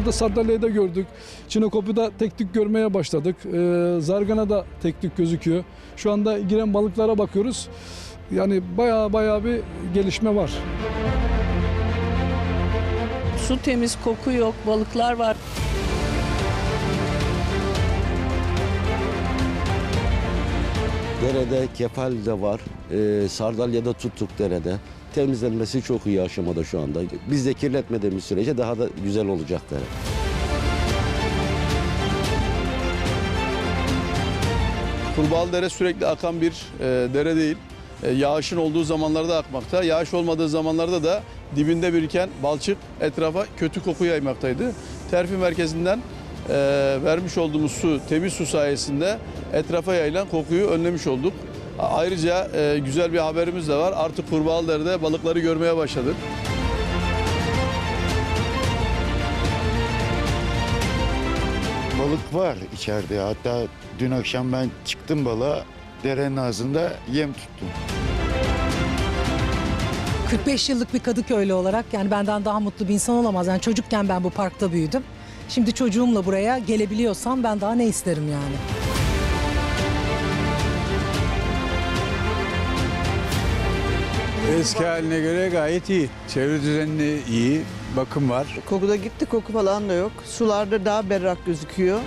Burada Sardalya'yı da gördük. Çinokop'u tek tük görmeye başladık. Ee, Zargana da tek tük gözüküyor. Şu anda giren balıklara bakıyoruz. Yani baya baya bir gelişme var. Su temiz, koku yok, balıklar var. Derede kefal de var. Ee, Sardalya'da tuttuk derede. Temizlenmesi çok iyi aşamada şu anda. Biz de kirletmediğimiz sürece daha da güzel olacak dere. Kurbağalı Dere sürekli akan bir e, dere değil. E, yağışın olduğu zamanlarda akmakta. Yağış olmadığı zamanlarda da dibinde biriken balçık etrafa kötü koku yaymaktaydı. Terfi merkezinden e, vermiş olduğumuz su, temiz su sayesinde etrafa yayılan kokuyu önlemiş olduk. Ayrıca e, güzel bir haberimiz de var. Artık Kurbağalı Dere'de balıkları görmeye başladık. Balık var içeride. Hatta dün akşam ben çıktım balığa. Derenin ağzında yem tuttum. 45 yıllık bir Kadıköylü olarak yani benden daha mutlu bir insan olamaz. Yani çocukken ben bu parkta büyüdüm. Şimdi çocuğumla buraya gelebiliyorsam ben daha ne isterim yani. Eski haline göre gayet iyi. Çevre düzenli iyi, bakım var. Kokuda gitti koku falan da yok. Sularda daha berrak gözüküyor.